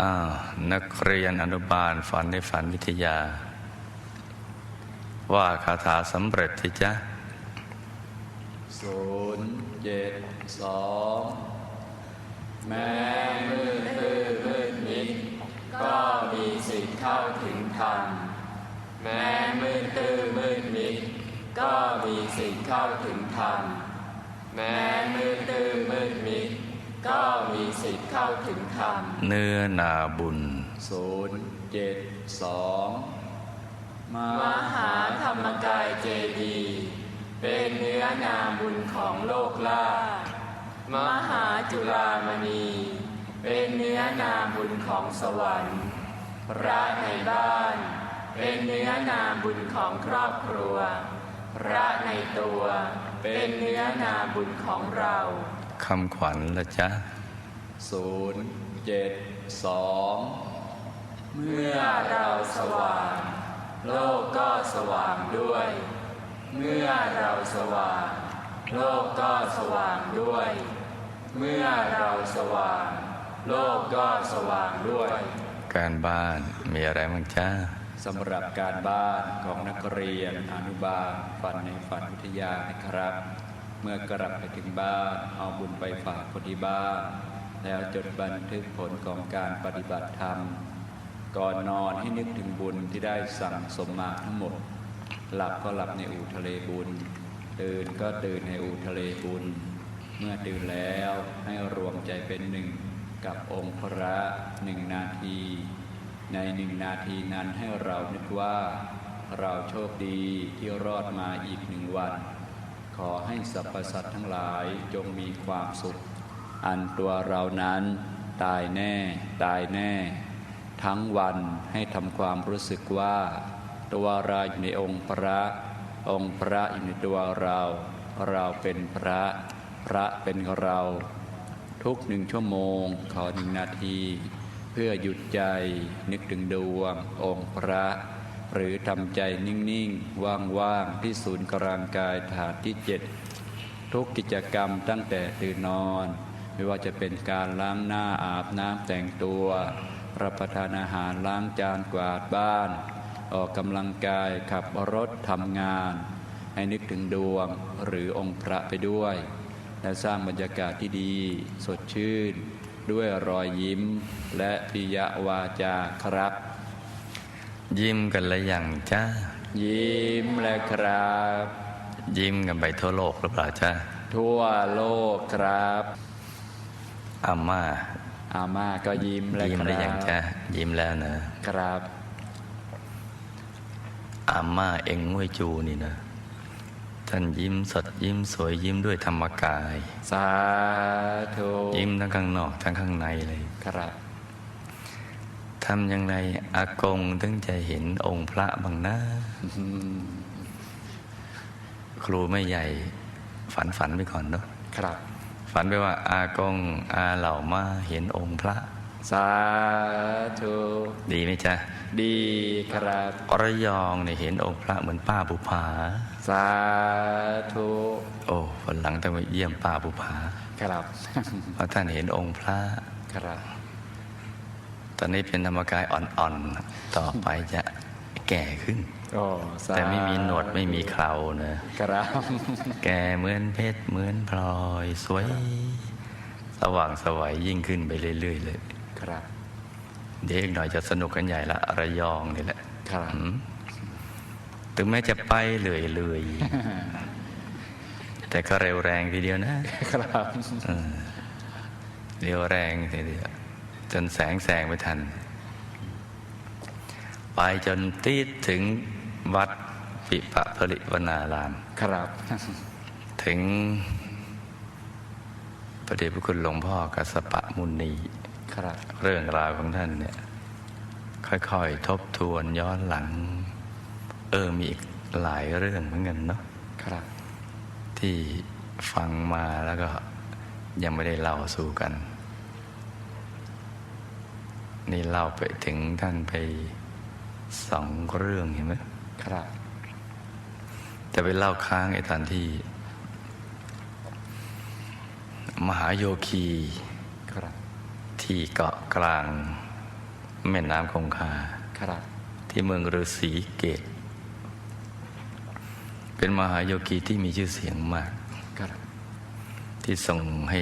อ้าวนักเรียนอนุบาลฝันในฝันวิทยา ว่าคาถาสำเร็จที่จ๊ะศูนย์เจ็ดสองแม้มืดตื้อมืดมิดก็มีสิทธิ์เข้าถึงธรรมแม้มืดตื้อมืดมิดก็มีสิทธิ์เข้าถึงธรรมแม้มืดตื้อมืดมิด ก็มีสิทธิ์เข้าถึงธรรม เนื้อนาบุญ ศูนย์เจ็ดสองมมหาธรรมกายเจดีย์เป็นเนื้อนาบุญของโลกล่าชมหาจุฬามณี เป็นเนื้อนาบุญของสวรรค์พระในบ้าน เป็นเนื้อนาบุญของครอบครัว พระในตัว เป็นเนื้อนาบุญของเรา คำขวัญละจ๊ะศูนย์เจ็ดสองเมื่อเราสว่าง โลกก็สว่างด้วย เมื่อเราสว่าง โลกก็สว่างด้วย เมื่อเราสว่าง โลกก็สว่างด้วย การบ้านมีอะไรบ้างจ๊ะสำหรับการบ้านของนักเรียนอนุบาลฝันในฝันวิทยานะครับเมื่อกลับไปถึงบ้านเอาบุญไปฝากคนที่บ้านแล้วจดบันทึกผลของการปฏิบัติธรรม ก่อนนอนให้นึกถึงบุญที่ได้สั่งสมมาทั้งหมด หลับก็หลับในอู่ทะเลบุญ ตื่นก็ตื่นในอู่ทะเลบุญ เมื่อตื่นแล้วให้รวมใจเป็นหนึ่งกับองค์พระหนึ่งนาที ในหนึ่งนาทีนั้นให้เรานึกว่า เราโชคดีที่รอดมาอีกหนึ่งวัน ขอให้สรรพสัตว์ทั้งหลายจงมีความสุข อันตัวเรานั้นตายแน่ตายแน่ ทั้งวันให้ทำความรู้สึกว่า ตัวเราอยู่ในองค์พระ องค์พระอยู่ในตัวเรา เราเป็นพระ พระเป็นเรา ทุกหนึ่งชั่วโมง ขอหนึ่งนาที เพื่อหยุดใจนึกถึงดวงองค์พระ หรือทำใจนิ่งๆ ว่างๆ ที่ศูนย์กลางกายฐานที่เจ็ดทุกกิจกรรมตั้งแต่ตื่นนอน ไม่ว่าจะเป็นการล้างหน้าอาบน้ำแต่งตัว รับประทานอาหารล้างจานกวาดบ้าน ออกกำลังกายขับรถทำงาน ให้นึกถึงดวงหรือองค์พระไปด้วย และสร้างบรรยากาศที่ดี สดชื่น ด้วยรอยยิ้มและปิยวาจาครับ ยิ้มกันละยังจ้ายิ้มและครับ ยิ้มกันไปทั่วโลกหรือเปล่าจ้าทั่วโลกครับอาม่าอาม่าก็ยิ้มและยิ้มคได้รัยังบจ้ายิ้มแล้วนะครับอาม่าเอ็งงวยจูนี่นะท่านยิ้มสดยิ้มสวยยิ้มด้วยธรรมกาย สาธุยิ้มทั้งข้างนอกทั้งข้างในเลยครับ ทำยังไงอากงถึงจะเห็นองค์พระบางหน้า ครูไม่ใหญ่ ฝันฝันไปก่อนเนาะครับ ฝันไปว่า อากงอาเหล่ามาเห็นองค์พระ สาธุดีไหมจ๊ะ ดีครับระยองเนี่ยเห็นองค์พระเหมือนป้าบุภา สาธุโอ้วันหลังต้องไปเยี่ยมป้าบุภา ครับเพราะท่านเห็นองค์พระ ครับ ตอนนี้เป็นธรรมกายอ่อนๆ ต่อไปจะแก่ขึ้นโอ้สาแต่ไม่มีหนวดไม่มีเครานะครับแก่เหมือนเพชรเหมือนพลอย สวย สว่างสวัยยิ่งขึ้นไปเรื่อย ๆ เลย ครับ เดี๋ยวอีกหน่อยจะสนุกกันใหญ่ละระยองนี่แหละครับอืมถึงแม้จะไปเรื่อยๆแต่ก็เร็วแรงทีเดียวนะครับเร็วแรงทีเดียว จนแสงแสงไม่ทัน ไปจนตีดถึงวัดปิปะผลิวนาราม ครับ ถึงพระเดชพระคุณหลวงพ่อกัสสปะมุนีครับเรื่องราวของท่านเนี่ย ค่อยๆ ทบทวนย้อนหลัง เออมีอีกหลายเรื่องเหมือนกันเนาะครับ ที่ฟังมาแล้วก็ยังไม่ได้เล่าสู่กัน นี่เล่าไปถึงท่านไปสองเรื่องเห็นไหมครับ จะไปเล่าค้างไอ้ตอนที่ มหาโยคีครับ ที่เกาะกลาง แม่น้ำคงคาครับ ที่เมืองฤาษีเกต เป็นมหาโยคีที่มีชื่อเสียงมากครับที่ส่งให้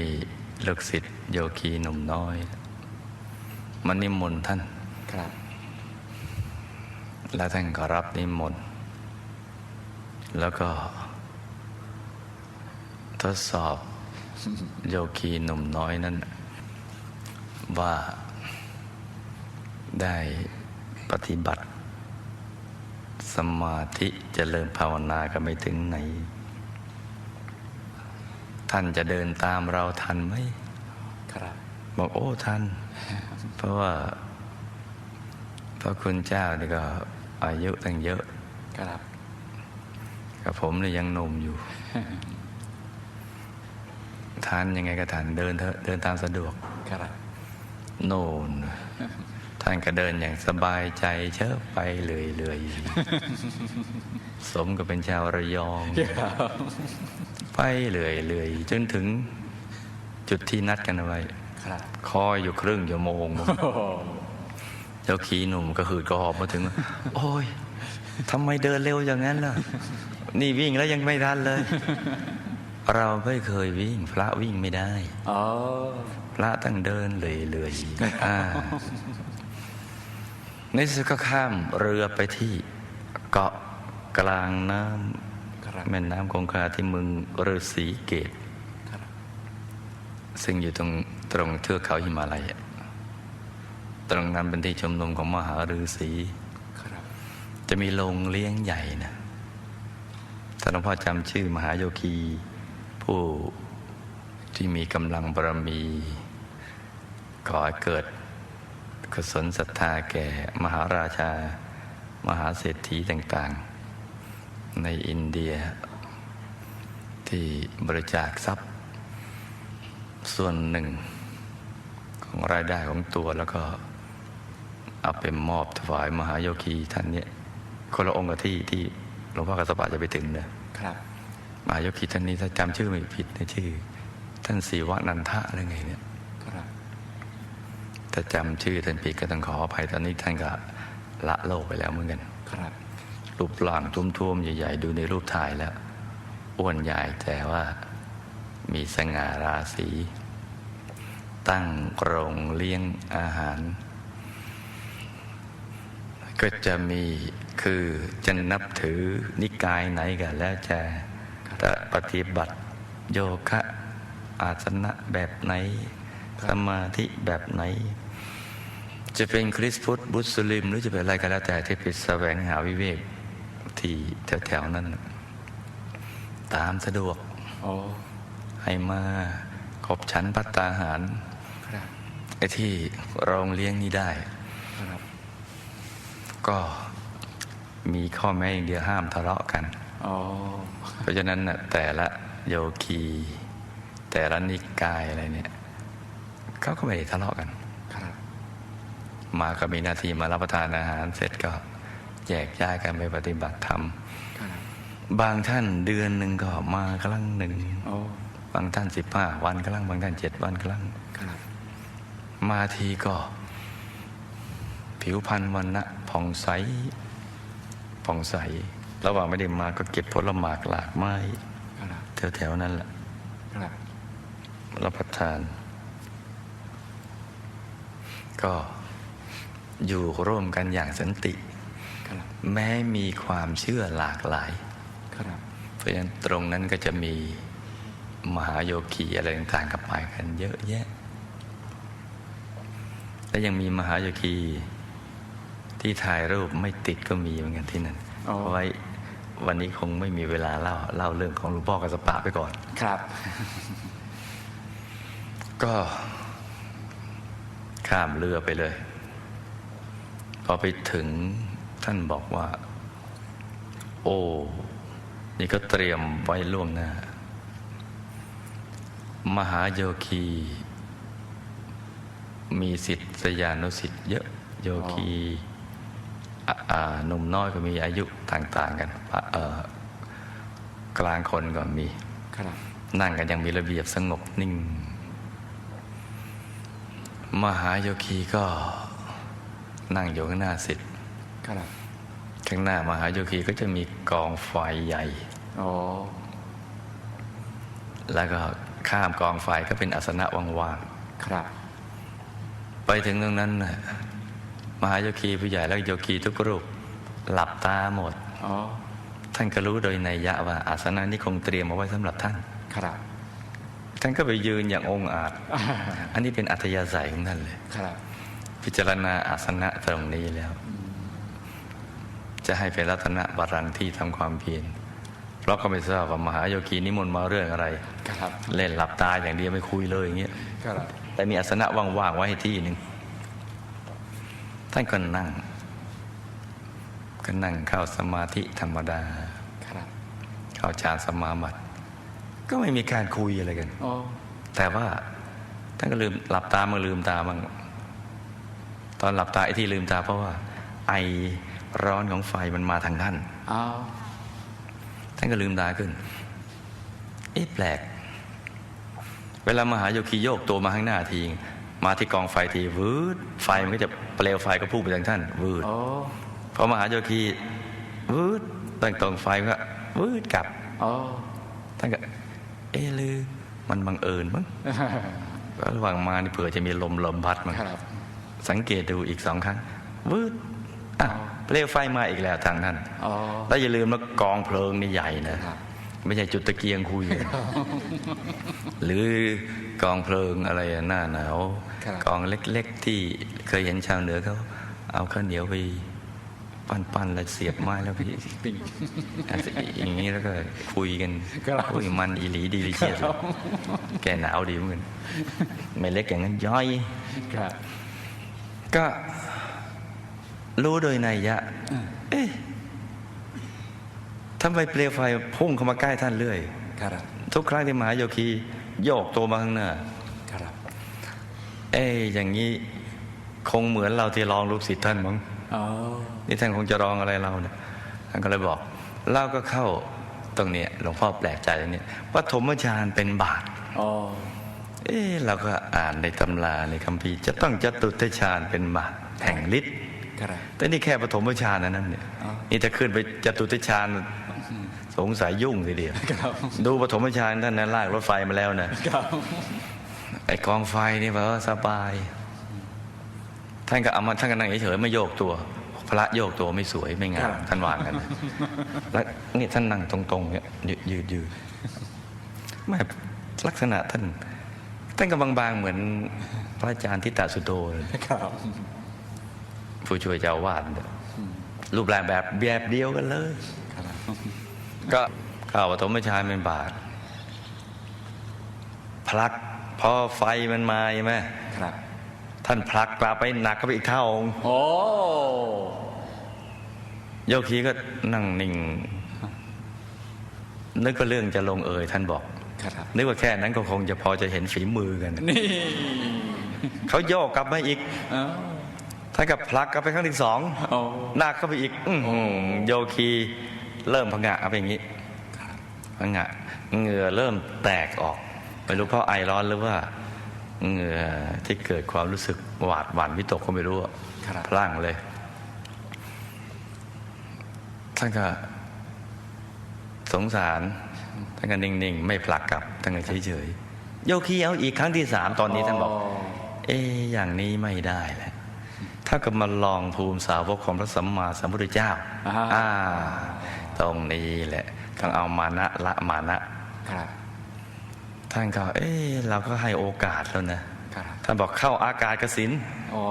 ลูกศิษย์โยคีหนุ่มน้อย มานิมนต์ท่านครับ แล้วท่านก็รับนิมนต์แล้วก็ ทดสอบโยคีหนุ่มน้อยนั้น ว่าได้ปฏิบัติ สมาธิจเจริญภาวนากันไปถึงไหน ท่านจะเดินตามเราทันไหมครับ บอกโอ้ท่านเพ ราะว่าพระคุณเจ้านี่ก็อายุตั้งเยอะครับกับผมเนี่ยยังหนุ่มอยู่ทานยังไงก็ทานเดินเถอะเดินตามสะดวกครับโน่นท่านก็เดินอย่างสบายใจเชอะไปเลยเลยๆสมกับเป็นชาวระยอง ไปเลยเลยๆจนถึงจุดที่นัดกันเอาไว้ ครับคอยอยู่ครึ่งชั่วโมงโอ้โหเจ้าขีหนุ่มก็คือกระหอบมาถึง โอ้ยทำไมเดินเร็วอย่างนั้นล่ะ นี่วิ่งแล้วยังไม่ทันเลย เราไม่เคยวิ่ง พระวิ่งไม่ได้อ๋อพระต้องเดินเลยเลยๆอ่าในที่สุดก็ข้ามเรือไปที่เกาะกลางน้ครับำแม่น้ำคงคาที่เมืองฤาษีเกตครับ ซึ่งอยู่ตรงตรงเทือกเขาหิมาลัยตรงนั้นเป็นที่ชมนุมของมหาฤาษีจะมีโรงเลี้ยงใหญ่นะท่านหลวงพ่อจำชื่อมหาโยคี ผู้ที่มีกำลังบารมีก่อเกิดกุศลศรัทธาแก่มหาราชา มหาเศรษฐีต่างๆ ในอินเดียที่บริจาคทรัพย์ ส่วนหนึ่ง ของรายได้ของตัวแล้วก็ เอาไปมอบถวายมหาโยคีท่านเนี่ยคนละองค์กับที่ที่หลวงพ่อกัสสปะจะไปถึงเนี่ยครับมหาโยคีท่านนี้ถ้าจำชื่อไม่ผิดในยชื่อ ท่านศิวะนันทะอะไรไงเนี่ยครับถ้าจำชื่อท่านผิดก็ต้องขออภัยตอนนี้ท่านก็ละโลกไปแล้วเหมือนกัน ครับ รูปร่างทุ่มๆใหญ่ๆ ดูในรูปถ่ายแล้ว อ้วนใหญ่แต่ว่า มีสง่าราศี ตั้งโรงเลี้ยงอาหาร ก็จะมีคือจะนับถือนิกายไหนกันแล้วจะปฏิบัติโยคะอาสนะแบบไหน สมาธิแบบไหน จะเป็นคริสต์พุทธบุสลิม หรือจะเป็นอะไรก็แล้วแต่ที่ไปแสวงหาวิเวกที่แถวๆนั้น ตามสะดวกโอ้ ให้มาขบฉันพัตตาหารครับไอ้ที่โรงเลี้ยงนี้ได้ครับก็มีข้อแม้อย่างเดียวห้ามทะเลาะกันอ๋อเพราะฉะนั้นน่ะแต่ละโยคี แต่ละนิกายอะไรเนี่ยเขาก็ไม่ได้ทะเลาะกันครับมาก็มีหน้าที่มารับประทานอาหารเสร็จก็แยกย้ายกันไปปฏิบัติธรรมครับบางท่านเดือนหนึ่งก็มาครั้งหนึ่งโอ้ บางท่านสิบห้าวันครั้งบางท่านเจ็ดวันครั้งครับมาทีก็ ผิวพรรณวันนะผ่องใสผ่องใส ระหว่างไม่ได้มาก็เก็บผลหมากหลากไม้ครับแถวๆนั้นแหละครับรับประทาน ก็อยู่ร่วมกันอย่างสันติครับแม้มีความเชื่อหลากหลายครับเพราะฉะนั้นตรงนั้นก็จะมี มหาโยคีอะไรต่างๆกับไปกันเยอะแยะ และยังมีมหาโยคีที่ถ่ายรูปไม่ติดก็มีเหมือนกันที่นั่นอ๋อเอาไว้วันนี้คงไม่มีเวลาเล่าเล่าเรื่องของหลวงพ่อกัสปะไปก่อน ครับ ก็ข้ามเรือไปเลย พอไปถึงท่านบอกว่า โอ้ นี่ก็เตรียมไว้ล่วงหน้า มหาโยคี มีสิทธิ์สยานุสิทธิ์เยอะโยคีอะอ่าหนุ่มน้อยก็มีอายุต่าง ๆ กันปะเอ่อกลางคนก็มีครับนั่งกันยังมีระเบียบสงบนิ่ง มหาโยคีก็นั่งอยู่ข้างหน้าสิทธิ์ครับข้างหน้ามหาโยคีก็จะมีกองไฟใหญ่อ๋อแล้วก็ ข้ามกองไฟก็เป็นอาสนะว่างครับๆไปถึงตรงนั้นน่ะมหาโยคีผู้ใหญ่และโยคีทุกรูปหลับตาหมดอ๋อท่านก็รู้โดยนัยยะว่า อาสนะนี้คงเตรียมเอาไว้สำหรับท่านครับท่านก็ไปยืนอย่างองอาจ อันนี้เป็นอัธยาศัยของท่านเลยครับ พิจารณาอาสนะตรงนี้แล้ว จะให้เป็นรัตนบารังก์ที่ทำความเพียร เพราะก็ไม่ทราบว่ามหาโยคีนิมนต์มาเรื่องอะไรครับเล่นหลับตาอย่างเดียวไม่คุยเลยอย่างเงี้ยครับแต่มีอาสนะว่างๆไว้ให้ที่หนึ่งท่านก็นั่ง ก็นั่งเข้าสมาธิธรรมดาครับเข้าฌานสมาบัติ ก็ไม่มีการคุยอะไรกันอ๋อแต่ว่าท่านก็ลืมหลับตามาลืมตาบ้างตอนหลับตาไอ้ที่ลืมตาเพราะว่า ไอร้อนของไฟมันมาทางท่านอ๋อ ท่านก็ลืมตาขึ้น เอ๊ะแปลก เวลามหาโยคีโยกตัวมาข้างหน้าที มาที่กองไฟทีวืดไฟมันก็จะเปลวไฟก็พุ่งไปทางท่านวืดอ๋อพอมหาโยคีวืดตั้งตรงไฟก็วืดกลับอ๋อท่านก็ เอ๊ะลือมันบังเอิญมั้งระหว่างมานี่เผื่อจะมีลมลมพัดมาครับสังเกตดูอีกสองครั้งวืดอะ เปลวไฟมาอีกแล้วทางนั้นอ๋อแล้วอย่าลืมว่ากองเพลิงนี่ใหญ่นะครับไม่ใช่จุดตะเกียงคุยกันหรือกองเพลิงอะไรหน้าหนาวครับกองเล็กๆที่เคยเห็นชาวเหนือเขาเอาข้าวเหนียวไปปั้นๆแล้วเสียบไม้แล้วพี่ปิงอย่างนี้แล้วก็คุยกันครับคุยมันอีหลีดีลิเชียสแกหนาวดีเหมือนกันไม่เล็กอย่างนั้นย่อยครับก็ รู้โดยนัยยะ เอ๊ะทำไมเปลวไฟพุ่งเข้ามาใกล้ท่านเรื่อยครับทุกครั้งที่มหาโยคีโยกตัวมาข้างหน้าครับเอ๊ะอย่างนี้คงเหมือนเราที่ลองลูกศิษย์ท่านมั้งอ๋อนี่ท่านคงจะลองอะไรเราเนี่ยท่านก็เลยบอกเราก็เข้าตรงเนี้ยหลวงพ่อแปลกใจตรงเนี้ยว่าธมฌานเป็นบาทอ๋อเอ๊ะเราก็อ่านในตำราในคัมภีร์จะต้องจตุตฌานเป็นบาทแห่งฤทธิ์ครับ แต่นี่แค่ปฐมฌานนะนั่นเนี่ยอ๋อนี่ถ้าขึ้นไปจตุตฌานสงสัยยุ่งทีเดียวครับดูปฐมฌานท่านนะลากรถไฟมาแล้วนะครับไอ้กองไฟนี่แบบว่าสบาย ท่านก็เอามาท่านก็นั่งเฉยๆไม่โยกตัว พระโยกตัวไม่สวยไม่งาครัมบท่านวางกันนะแล้วนี่ท่านนั่งตรงๆเนี่ยยืดยืดยืดไม่ลักษณะท่านท่านก็บางๆเหมือนพระอาจารย์ทิตาสุโธเลยครับ ผู้ช่วยเจ้าอาวาดเนี่ยรูปร่างแบบแบบเดียวกันเลยครับก็เข้าปฐมฌานเป็นบาท พลักพอไฟมันมาใช่ไหมครับท่านผลักกลับไปหนักก็ไปอีกเท่าองค์โอ้โยคีก็นั่งนิ่ง นึกว่าเรื่องจะลงเอยท่านบอกครับนึกว่าแค่นั้นก็คงจะพอจะเห็นฝีมือกัน นี่ เขาโยกกลับมาอีกอ๋อ ท่านก็ผลักกลับไปครั้งที่สองโอ้หนักเข้าไปอีกอื้อหือโยคีเริ่มพังะเอาไปอย่างนี้พังะเหงื่อเริ่มแตกออกไม่รู้เพราะไอร้อนหรือว่าเหงื่อที่เกิดความรู้สึกหวาดหวั่นวิตกก็ไม่รู้อะครับพลั่งเลยท่านก็สงสารท่านก็นิ่งๆ ไม่ผลักกลับท่านก็เฉยๆโยคีเอาอีกครั้งที่สามตอนนี้ท่านบอก เอ๊ะอย่างนี้ไม่ได้แหละ ถ้ากับมาลองภูมิสาวกของพระสัมมาสัมพุทธเจ้าอ่าอ่าตรงนี้แหละต้องเอามานะละมานะครับท่านก็เอ๊ะเราก็ให้โอกาสแล้วนะครับท่านบอกเข้าอากาศกสินโอ้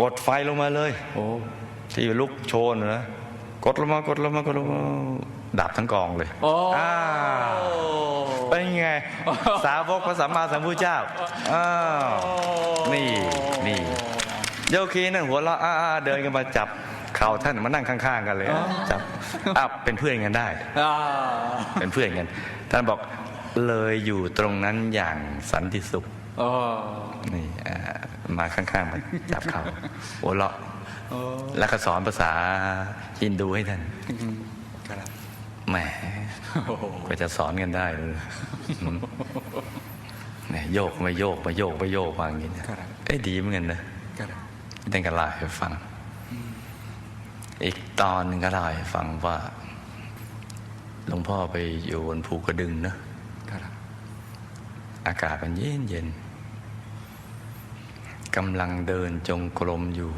กดไฟลงมาเลยโอ้ที่ลุกโชนนะกดลงมากดลงมากดลงมา ดับทั้งกองเลยโอ้อ่าเป็นไง สาวกพระสัมมาสัมพุทธเจ้าอ้าวนี่นี่โยคีนั่นหัวเราะอ้าๆเดินกันมาจับเข่าท่านมานั่งข้างๆกันเลยจับอะเป็นเพื่อนกันได้ อ่าเป็นเพื่อนกัน ท่านบอกเลยอยู่ตรงนั้นอย่างสันติสุข โอ้นี่อ่ามาข้างๆมาจับเขาหัวเราะ โอ้แล้วก็สอนภาษาฮินดูให้ท่าน ครับ แหมโอ้โหก็จะสอนกันได้เลยอืมเนี่ยโยกไม่โยกไม่โยกไม่โยกวาอย่างนี้นะครับเอ้ยดีเหมือนกันนะครับท่านก็เล่าให้ฟัง อีกตอนหนึ่งก็เล่าให้ฟังว่าหลวงพ่อไปอยู่บนภูกระดึงเนอะครับอากาศมันเย็นเย็นกำลังเดินจงกรมอยู่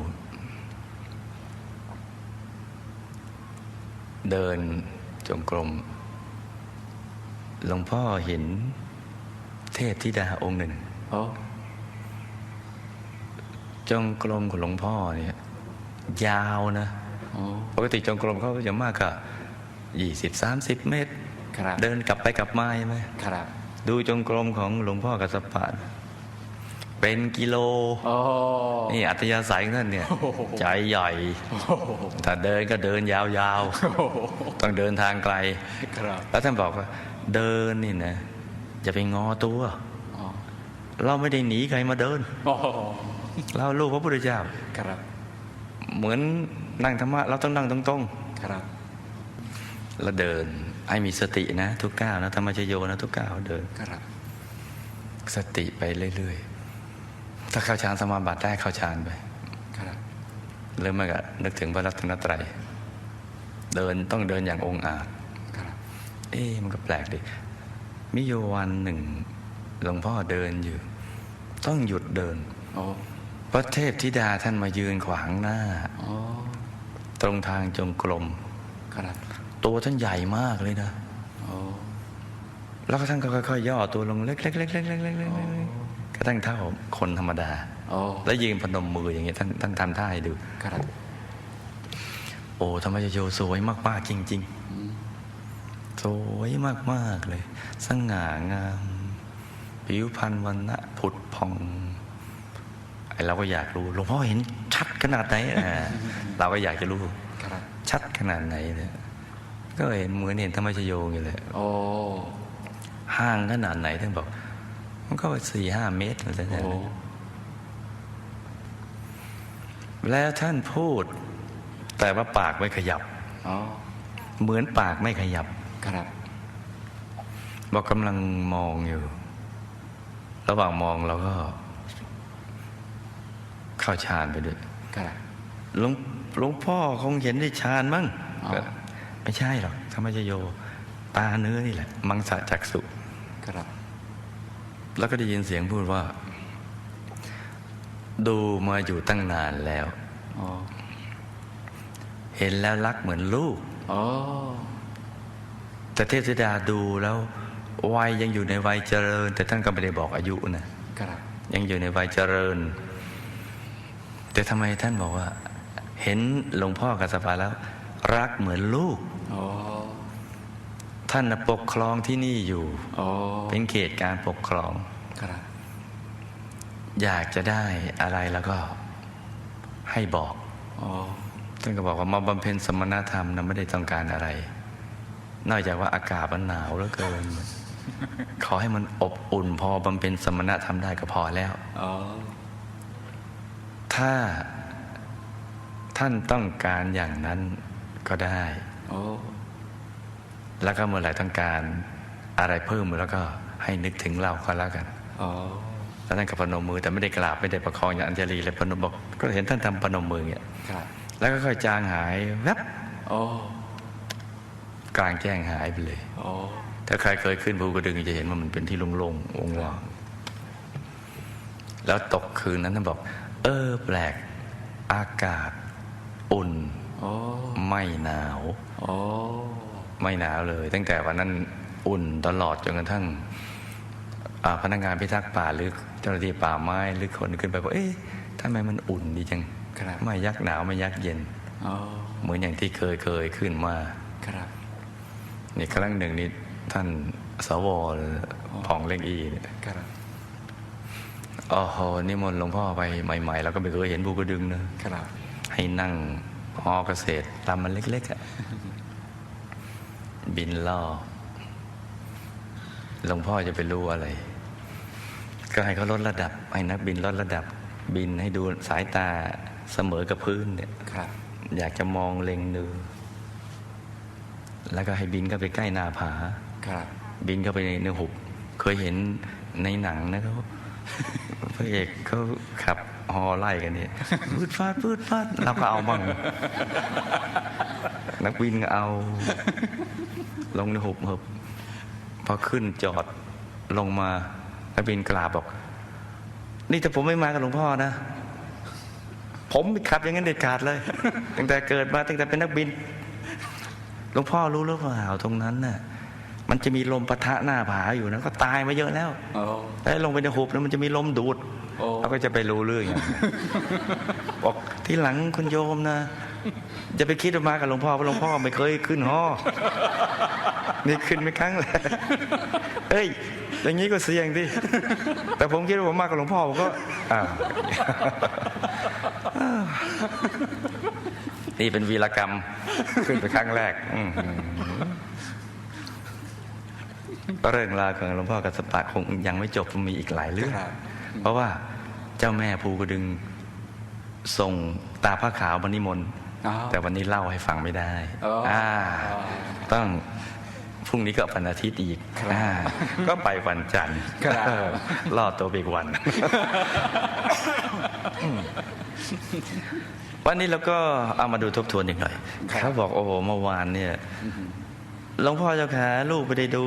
เดิน จงกรมหลวงพ่อเห็นเทพธิดาองค์หนึ่งโอ้จงกรมของหลวงพ่อเนี่ยยาวนะโอ้ปกติจงกรมเขาก็จะมากก็ยี่สิบสามสิบเมตรครับเดินกลับไปกลับมาใช่ไหมครับดูจงกรมของหลวงพ่อกัสสปะ เป็นกิโลโอ้นี่อัตยาศัยของท่านเนี่ยโอ้โหใจใหญ่โอ้ถ้าเดินก็เดินยาวโหๆต้องเดินทางไกลครับแล้วท่านบอกว่า เดินนี่นะอย่าไปงอตัวอ๋อเราไม่ได้หนีใครมาเดินโอ้เราลูกพระพุทธเจ้าครับ เหมือนนั่งธรรมะเราต้องนั่งตรงครับๆแล้วเดินให้มีสตินะ ทุกก้าวนะธรรมชโยนะทุกก้าวเดินครับ สติไปเรื่อยๆ ถ้าเข้าฌานสมาบัติได้เข้าฌานไปครับเริ่มมาก็นึกถึงพระรัตนตรัย เดินต้องเดินอย่างองอาจครับเอ๊ะมันก็แปลกดิมิโยวันหนึ่งหลวงพ่อเดินอยู่ ต้องหยุดเดินโอ้พระเทพธิดาท่านมายืนขวางหน้าโอ้ตรงทางจงกรมครับตัวท่านใหญ่มากเลยนะโอ้แล้วก็ท่านก็ค่อยๆย่อตัวลงเล็กๆๆๆๆๆก ระทั่งเท่าคนธรรมดาโอ้แล้วยืนพนมมืออย่างเงี้ยท่านท่านทำท่าให้ดูครับโอ้ธรรมชโยสวยมากๆจริงอืมๆสวยมากๆเลย สง่างาม ผิวพรรณวันณะผุดพองไอเราก็อยากรู้หลวงพ่อเห็นชัดขนาดไหนอะเราก็อยากจะรู้ครับชัดขนาดไหนเนี่ยก็เห็นเหมือนเห็นธรรมชโยอยู่เลยโอ้ห่างขนาดไหนท่านบอก มันก็สี่ห้าเมตรอะไรโอ้นั่นแล้วท่านพูด แต่ว่าปากไม่ขยับโอ้เหมือนปากไม่ขยับครับบอกกำลังมองอยู่ ระหว่างมองเราก็ เข้าฌานไปด้วยครับหลวงหลวงพ่อคงเห็นได้ฌานมั้งอ๋อก็ไม่ใช่หรอกธรรมชโย ตาเนื้อนี่แหละ มังสะจักสุครับ แล้วก็ได้ยินเสียงพูดว่า ดูมาอยู่ตั้งนานแล้วโอ้เห็นแล้วรักเหมือนลูกโอ้แต่เทพธิดาดูแล้ว วัยยังอยู่ในวัยเจริญ แต่ท่านก็ไม่ได้บอกอายุนะครับยังอยู่ในวัยเจริญ แต่ทำไมท่านบอกว่า เห็นหลวงพ่อกัสสปะแล้ว รักเหมือนลูกโอ้ ท่านน่ะปกครองที่นี่อยู่โอ้เป็นเขตการปกครองครับอยากจะได้อะไรแล้วก็ให้บอกโอ้ท่านก็บอกว่ามาบำเพ็ญสมณธรรมนะไม่ได้ต้องการอะไร นอกจากว่าอากาศมันหนาวเหลือเกิน ขอให้มันอบอุ่น พอบำเพ็ญสมณธรรมได้ก็พอแล้วโอ้ถ้าท่านต้องการอย่างนั้นก็ได้โอ้ แล้วก็เมื่อไหร่ต้องการอะไรเพิ่มแล้วก็ให้นึกถึงเราก็แล้วกันโอ้แล้วท่านก็พนมมือแต่ไม่ได้กราบไม่ได้ประคองอย่างอัญชลีเลยพนมบอกก็เห็นท่านทำพนมมืออย่างเงี้ยครับแล้วก็ค่อยจางหายแวบโอ้กลางแจ้งหายไปเลยโอ้ถ้าใครเคยขึ้นภูกระดึงจะเห็นว่ามันเป็นที่โล่งๆว่างๆแล้วตกคืนนั้นท่านบอก เออ แปลก อากาศ อุ่นโอ้ไม่หนาวโอ้ ไม่หนาวเลย ตั้งแต่วันนั้นอุ่นตลอดจนกระทั่งอ่าพนักงานพิทักษ์ป่าหรือเจ้าหน้าที่ป่าไม้หรือคนขึ้นไปบอกเอ๊ะทำไมมันอุ่นดีจังครับไม่ยักหนาวไม่ยักเย็นโอ้เหมือนอย่างที่เคยเคยขึ้นมาครับนี่ครั้งหนึ่งนี่ท่านสวผ่องเล็กอีเนี่ยครับโอ้โหนิมนต์หลวงพ่อไปใหม่ ๆ แล้วก็ไม่เคยเห็นภูกระดึงนะครับให้นั่งฮอเกษตรลำมันเล็กๆอะ บินล่อหลวงพ่อจะไปรู้อะไร ก็ให้เขาลดระดับ ให้นักบินลดระดับ บินให้ดูสายตาเสมอกับพื้นเนี่ยครับ อยากจะมองเล็งดูแล้วก็ให้บินเข้าไปใกล้หน้าผาครับ บินเข้าไปในในหุบ เคยเห็นในหนังนะเขาพระเอกเขาขับฮอไล่กันเนี่ยพืดฟาดพืดฟาดเราก็เอาบ้างนักบินก็เอา ลงในหุบหบพอขึ้นจอดลงมานักบินกราบบอก นี่ถ้าผมไม่มากับหลวงพ่อนะ ผมขับอย่างนั้นเด็ดขาดเลย ตั้งแต่เกิดมาตั้งแต่เป็นนักบิน หลวงพ่อรู้หรือเปล่าตรงนั้นน่ะ มันจะมีลมปะทะหน้าผาอยู่นะก็ตายมาเยอะแล้วโอ้แล้วลงไปในหุบแล้วมันจะมีลมดูดโอ้เราก็จะไปรู้เรื่องอย่างนั้นบอกที่หลังคุณโยมนะจะไปคิดว่ามากับหลวงพ่อเพราะหลวงพ่อไม่เคยขึ้นห่อ นี่ขึ้นไม่ครั้งแหละเอ้ย อย่างนี้ก็เสี่ยงดิ แต่ผมคิดว่าผมมากับหลวงพ่อผมก็อ้าวนี่เป็นวีรกรรมขึ้นไปครั้งแรกอื้อหือเรื่องราวของหลวงพ่อกับสปะคงยังไม่จบมีอีกหลายเรื่องครับเพราะว่าเจ้าแม่ภูกระดึงส่งตาผ้าขาวมานิมนต์อ๋อแต่วันนี้เล่าให้ฟังไม่ได้อ๋ออ่าต้องพ รุ่งนี้ก็วันอาทิตย์อีกครับอ่าก็ไปวันจันทร์ครับเออรอดตัวไปอีกวัน วันนี้เราก็เอามาดูทบทวนอีกหน่อยครับเขาบอกโอ้โหเมื่อวานเนี่ยหลวงพ่อเจ้าขาลูกไปได้ดู